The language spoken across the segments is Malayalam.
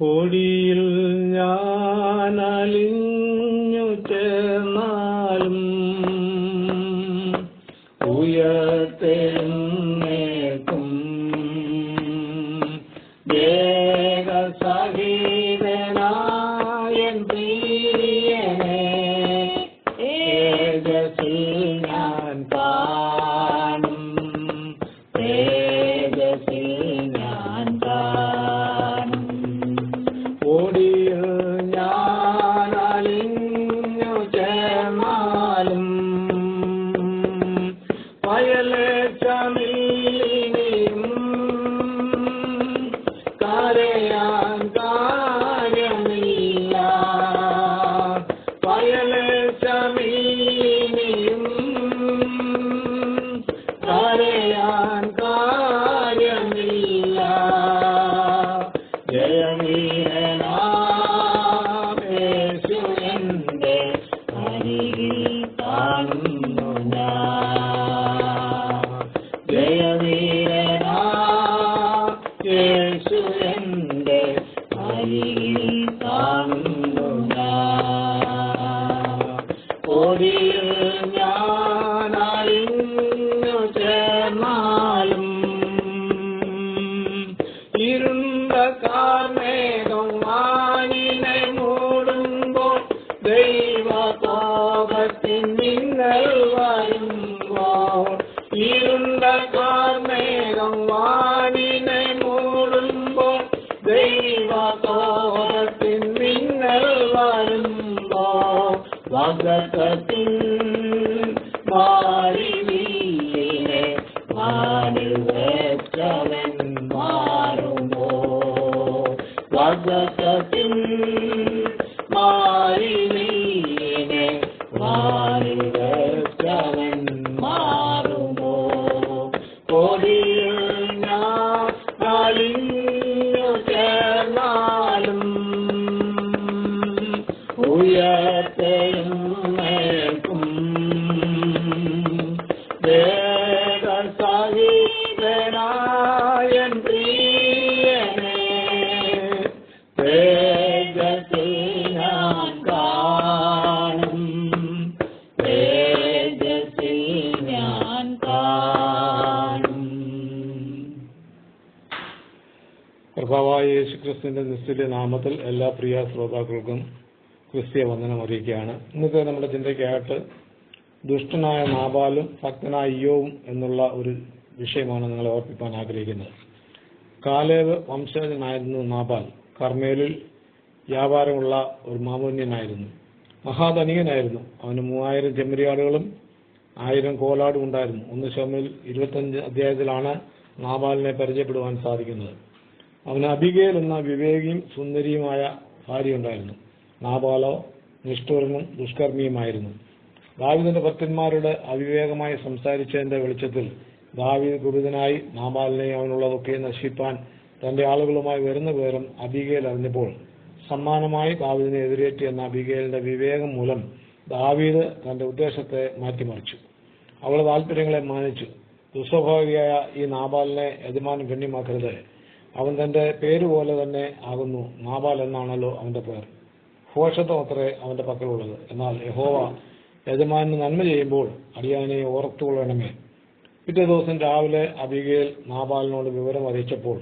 പൊടിയിൽ ഞാൻ അലിഞ്ഞു ചേർന്നാലും ഏക ദേഹസഹിതനായൻ ജയമീരനാമേശുവിന്റെ അരികിൽ കാണുന്നു ഞാൻ. ജയമീരനാമേശുവിന്റെ അരികിൽ அந்தகார் மேகம் வானிலை மூடும்போல் தெய்வ கோபத்தின் மின்னல் வரும்போல் இருண்ட கார் மேகம் வானிலை மூடும்போல் தெய்வ கோபத்தின் மின்னல் வரும்போ வாகத்தின் வசதின் மாறினீனே மாறின കർത്താവായ യേശുക്രിസ്തുവിന്റെ നിസ്തുല്യ നാമത്തിൽ എല്ലാ പ്രിയ ശ്രോതാക്കൾക്കും ക്രിസ്തീയ വന്ദനം അറിയിക്കുകയാണ്. ഇന്നത്തെ നമ്മുടെ ചിന്തയ്ക്കായിട്ട് ദുഷ്ടനായ നാബാലും ഭക്തനായ ഇയോവും എന്നുള്ള ഒരു വിഷയമാണ് നിങ്ങളെ ഓർപ്പിക്കാൻ ആഗ്രഹിക്കുന്നത്. കാലേവ് വംശജനായിരുന്നു നാബാൽ. കർമ്മേലിൽ വ്യാപാരമുള്ള ഒരു മാമൂന്യനായിരുന്നു. മഹാധനികനായിരുന്നു. അവന് മൂവായിരം ചെമ്മരിയാടുകളും ആയിരം കോലാടും ഉണ്ടായിരുന്നു. ഒന്ന് ശമിൽ ഇരുപത്തഞ്ച് അധ്യായത്തിലാണ് നാബാലിനെ പരിചയപ്പെടുവാൻ സാധിക്കുന്നത്. അവന് അബിഗേൽ എന്ന വിവേകിയും സുന്ദരിയുമായ ഭാര്യ ഉണ്ടായിരുന്നു. നാബാലോ നിഷ്ഠൂരനും ദുഷ്കർമ്മിയുമായിരുന്നു. ദാവിദിന്റെ ഭക്തന്മാരോട് അവിവേകമായി സംസാരിച്ചതിന്റെ വെളിച്ചത്തിൽ ദാവീദ് കുപിതനായി നാബാലിനെ അവനുള്ളതൊക്കെ നശിപ്പാൻ തന്റെ ആളുകളുമായി വരുന്ന വിവരം അബിഗേൽ അറിഞ്ഞപ്പോൾ സമ്മാനമായി ദാവീദിനെ എതിരേറ്റി എന്ന അബിഗേലിന്റെ വിവേകം മൂലം ദാവീദ് തന്റെ ഉദ്ദേശത്തെ മാറ്റിമറിച്ചു. അവളുടെ താല്പര്യങ്ങളെ മാനിച്ചു. ദുസ്വഭാവിയായ ഈ നാബാലിനെ യജമാനം ഗണ്യമാക്കരുത്. അവൻ തന്റെ പേര് പോലെ തന്നെ ആകുന്നു. നാബാൽ എന്നാണല്ലോ അവന്റെ പേർ. ഭോഷത്വം അത്രേ അവന്റെ പക്കലുള്ളത്. എന്നാൽ യഹോവ യജമാനന് നന്മ ചെയ്യുമ്പോൾ അടിയാനെ ഓർത്തുകൊള്ളണമേ. പിറ്റേ ദിവസം രാവിലെ അബിഗേൽ നാബാലിനോട് വിവരം അറിയിച്ചപ്പോൾ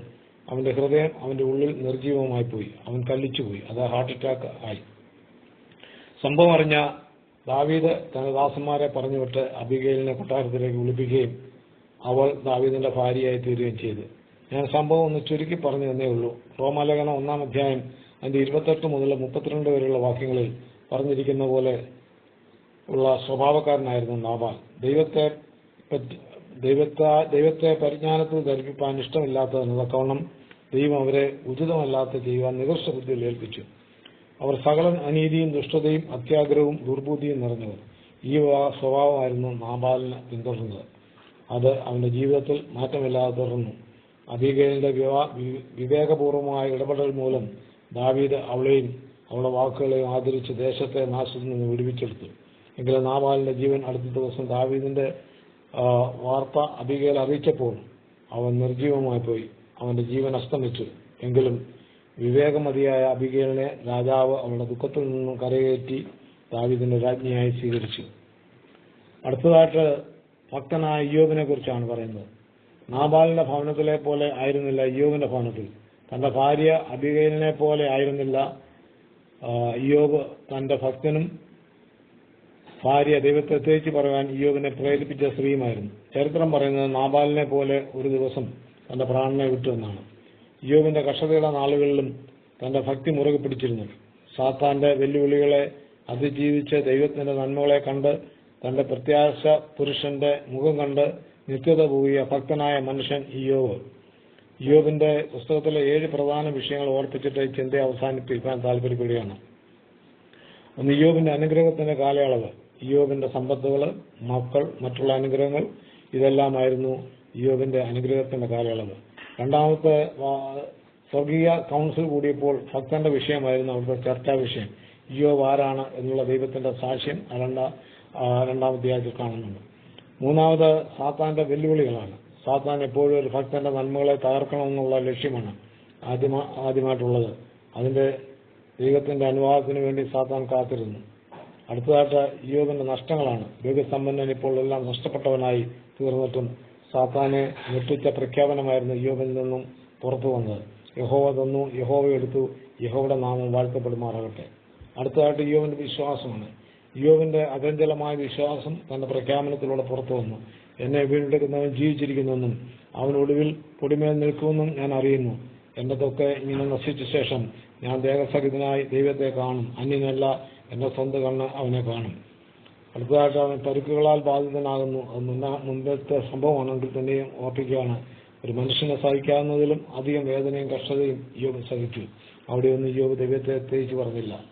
അവന്റെ ഹൃദയം അവന്റെ ഉള്ളിൽ നിർജീവമായി പോയി. അവൻ കല്ലിച്ചുപോയി അത് ഹാർട്ട് അറ്റാക്ക് ആയി. സംഭവം അറിഞ്ഞ ദാവീദ് തന്റെ ദാസന്മാരെ പറഞ്ഞുവിട്ട് അബിഗേലിനെ കൊട്ടാരത്തിലേക്ക് വിളിപ്പിക്കുകയും അവൾ ദാവീദിന്റെ ഭാര്യയായി തീരുകയും ചെയ്തു. ഞാൻ സംഭവം ഒന്ന് ചുരുക്കി പറഞ്ഞു തന്നേ ഉള്ളൂ. റോമാലേഖനം ഒന്നാം അധ്യായം അതിന്റെ ഇരുപത്തെട്ട് മുതൽ മുപ്പത്തിരണ്ട് വരെയുള്ള വാക്യങ്ങളിൽ പറഞ്ഞിരിക്കുന്ന പോലെ ഉള്ള സ്വഭാവക്കാരനായിരുന്നു നാബാൽ. ദൈവത്തെ ദൈവത്തെ ദൈവത്തെ പരിജ്ഞാനത്തിൽ ധരിപ്പിക്കാൻ ഇഷ്ടമില്ലാത്തതിന് കാരണം ദൈവം അവരെ ഉചിതമല്ലാത്ത ചെയ്യുവാൻ നികർഷ ബുദ്ധിയിൽ ഏൽപ്പിച്ചു. അവർ സകല അനീതിയും ദുഷ്ടതയും അത്യാഗ്രഹവും ദുർബുദ്ധിയും നിറഞ്ഞവർ. ഈ സ്വഭാവമായിരുന്നു നാബാലിന് പിന്തുടർന്നത്. അത് അവന്റെ ജീവിതത്തിൽ മാറ്റമില്ലാതെ തുടർന്നു. അബീഗലിന്റെ വിവാ- വിവേകപൂർവമായ ഇടപെടൽ മൂലം ദാവീദ് അവളെയും അവളുടെ വാക്കുകളെയും ആദരിച്ച് ദേശത്തെ നാശത്തിൽ നിന്ന് വിടുവിച്ചെടുത്തു. എങ്കിലും നാബാലിന്റെ ജീവൻ അടുത്ത ദിവസം ദാവീദിന്റെ വാർത്ത അബിഗേൽ അറിയിച്ചപ്പോൾ അവൻ നിർജീവമായി പോയി. അവന്റെ ജീവൻ അസ്തമിച്ചു. എങ്കിലും വിവേകമതിയായ അബിഗേലിനെ രാജാവ് അവളുടെ ദുഃഖത്തിൽ നിന്നും കരകയറ്റി ദാവീദിന്റെ രാജ്ഞിയായി സ്വീകരിച്ചു. അടുത്തതായിട്ട് ഭക്തനായ യോബിനെ കുറിച്ചാണ് പറയുന്നത്. നാബാലിന്റെ ഭവനത്തിലെ പോലെ ആയിരുന്നില്ല അയ്യോബിന്റെ ഭവനത്തിൽ. തന്റെ ഭാര്യ അബികയിലിനെ പോലെ ആയിരുന്നില്ല അയ്യോബ് തന്റെ ഭക്തനും ഭാര്യ ദൈവത്തെ തേച്ച് പറയാൻ അയ്യോബിനെ പ്രേരിപ്പിച്ച സ്ത്രീയുമായിരുന്നു. ചരിത്രം പറയുന്നത് നാബാലിനെ പോലെ ഒരു ദിവസം തന്റെ പ്രാണനെ വിട്ടു എന്നാണ്. ഇയ്യോബിന്റെ കഷ്ടതയുടെ നാളുകളിലും തന്റെ ഭക്തി മുറുകെ പിടിച്ചിരുന്നു. സാത്താന്റെ വെല്ലുവിളികളെ അതിജീവിച്ച് ദൈവത്തിന്റെ നന്മകളെ കണ്ട് തന്റെ പ്രത്യാശ പുരുഷന്റെ മുഖം കണ്ട് നിത്യത പോകിയ ഭക്തനായ മനുഷ്യൻ ഇയ്യോബ്. ഇയോബിന്റെ പുസ്തകത്തിലെ ഏഴ് പ്രധാന വിഷയങ്ങൾ ഓർപ്പിച്ചിട്ട് ഈ ചിന്ത അവസാനിപ്പിക്കാൻ താല്പര്യപ്പെടുകയാണ് ഒന്ന് ഇയോബിന്റെ അനുഗ്രഹത്തിന്റെ കാലയളവ്. ഇയോബിന്റെ സമ്പത്തുകൾ മക്കൾ മറ്റുള്ള അനുഗ്രഹങ്ങൾ ഇതെല്ലാമായിരുന്നു ഇയോബിന്റെ അനുഗ്രഹത്തിന്റെ കാലയളവ്. രണ്ടാമത്തെ സ്വർഗീയ കൗൺസിൽ കൂടിയപ്പോൾ ഭക്തന്റെ വിഷയമായിരുന്നു അവിടുത്തെ ചർച്ചാ വിഷയം. ഇയോബ് ആരാണ് എന്നുള്ള ദൈവത്തിന്റെ സാക്ഷ്യം രണ്ടാ- രണ്ടാമത്തെ ആഴ്ച കാണുന്നുണ്ട്. മൂന്നാമത് സാത്താന്റെ വെല്ലുവിളികളാണ്. സാത്താൻ എപ്പോഴും ഒരു ഭക്തന്റെ നന്മകളെ തകർക്കണമെന്നുള്ള ലക്ഷ്യമാണ് ആദ്യമാ ആദ്യമായിട്ടുള്ളത്. അതിന്റെ ദൈവത്തിന്റെ അനുവാദത്തിന് വേണ്ടി സാത്താൻ കാത്തിരുന്നു. അടുത്തതായിട്ട് യോബിന്റെ നഷ്ടങ്ങളാണ്. യോഗസമ്പന്നൻ ഇപ്പോൾ എല്ലാം നഷ്ടപ്പെട്ടവനായി തീർന്നിട്ടും സാത്താനെ ഞെട്ടിച്ച പ്രഖ്യാപനമായിരുന്നു യോബിൽ നിന്നും പുറത്തു വന്നത്. യഹോവ തന്നു യഹോവ എടുത്തു യഹോവയുടെ നാമം വാഴ്ത്തപ്പെടുമാറാകട്ടെ. അടുത്തതായിട്ട് യോബിന്റെ വിശ്വാസമാണ്. യോബിന്റെ അചഞ്ചലമായ വിശ്വാസം തന്റെ പ്രഖ്യാപനത്തിലൂടെ പുറത്തു വന്നു. എന്നെ വീണ്ടെടുക്കുന്നവൻ ജീവിച്ചിരിക്കുന്നെന്നും ഒടുവിൽ പൊടിമേൽ നിൽക്കുമെന്നും ഞാൻ അറിയുന്നു. എന്റെ തൊക്കെ ഇങ്ങനെ നശിച്ച ശേഷം ഞാൻ ദേഹസഹിതനായി ദൈവത്തെ കാണും. അന്യനല്ല എന്റെ സ്വന്തം കണ്ണ് അവനെ കാണും. അടുത്തതായിട്ട് അവൻ പരുക്കുകളാൽ ബാധിതനാകുന്നു. അത് മുന്നാ മുമ്പത്തെ സംഭവമാണെങ്കിൽ തന്നെയും ഓർപ്പിക്കുകയാണ്. ഒരു മനുഷ്യനെ സഹിക്കാവുന്നതിലും അധികം വേദനയും കഷ്ടതയും യോബ് സഹിച്ചു. അവിടെയൊന്നും യോബ് ദൈവത്തെ തേച്ചു പറഞ്ഞില്ല.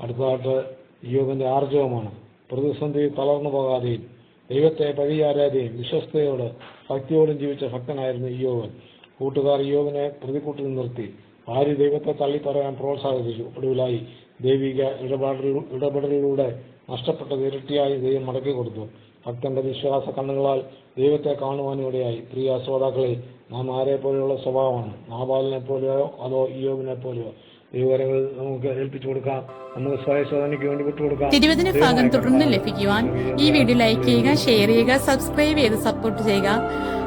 അടുത്തതായിട്ട് യോബിന്റെ ആർജവമാണ്. പ്രതിസന്ധി തളർന്നു പോകാതെയും ദൈവത്തെ പഴിയാരാതെയും വിശ്വസ്തയോട് ഭക്തിയോടും ജീവിച്ച ഭക്തനായിരുന്നു യോഗൻ കൂട്ടുകാർ യോഗനെ പ്രതികൂട്ടിൽ നിർത്തി. ഭാര്യ ദൈവത്തെ തള്ളി പറയാൻ പ്രോത്സാഹിപ്പിച്ചു. ഒടുവിലായി ദൈവിക ഇടപെടൽ ഇടപെടലിലൂടെ നഷ്ടപ്പെട്ടത് ഇരട്ടിയായി ദൈവം മടക്കി കൊടുത്തു. ഭക്തന്റെ വിശ്വാസ കണ്ണുകളാൽ ദൈവത്തെ കാണുവാനിടയായി പ്രിയ ശ്രോതാക്കളെ നാം ആരെ പോലെയുള്ള സ്വഭാവമാണ്? നാബാലിനെ പോലെയോ അതോ യോഗിനെ പോലെയോ ദൈവകരങ്ങൾ നമുക്ക് ഏൽപ്പിച്ചു കൊടുക്കാം. നമുക്ക് സ്വയശോധനയ്ക്ക് വേണ്ടി വിട്ടുകൊടുക്കാം തിരുവതിന് ഭാഗം തുടർന്ന് ലഭിക്കുവാൻ ഈ വീഡിയോ ലൈക്ക് ചെയ്യുക ഷെയർ ചെയ്യുക സബ്സ്ക്രൈബ് ചെയ്ത് സപ്പോർട്ട് ചെയ്യുക.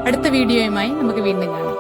അടുത്ത വീഡിയോയുമായി നമുക്ക് വീണ്ടും കാണാം.